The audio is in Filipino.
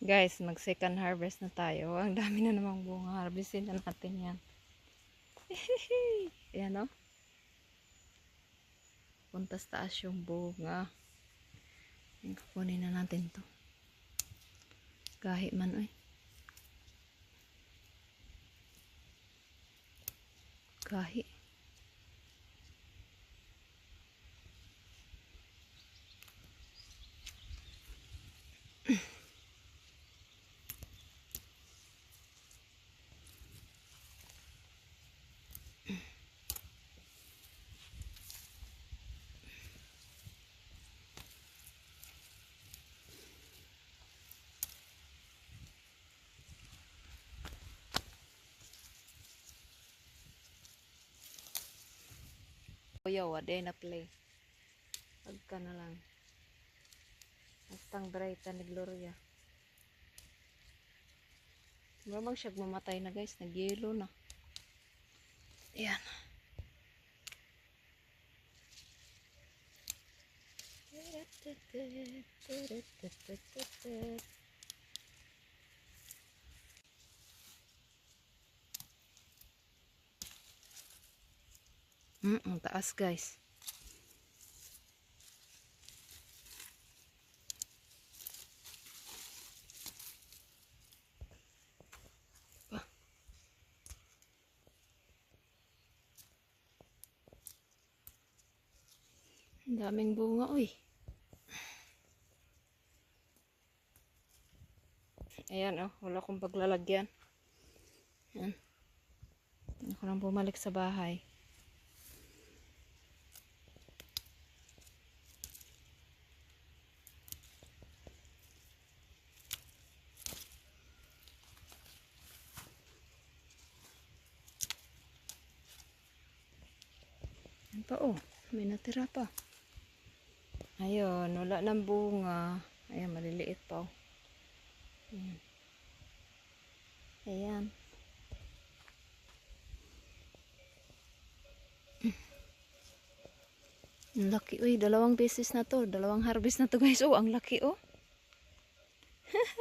Guys, mag second harvest na tayo. Ang dami na namang bunga. Harvestin na natin yan. Ayan o. Puntas taas yung bunga. Ayan, kukunin na natin to. Gahi man oy. Gahi. Kuya, wade na play. Pagka na lang. Astang bright ni Gloria. Maramang siya mamatay na guys. Nag-yellow na. Ayan. Mm, ang taas guys. Daming bunga, uy. Ayan, oh. Wala akong paglalagyan. Ayan. Ako nang bumalik sa bahay. Yan pa oh, may natira pa. Ayun, wala ng bunga. Ayan, maliliit pa oh. Ayan. Ayan. Ang laki, uy, dalawang beses na to. Dalawang harvest na to guys. Oh, ang laki oh.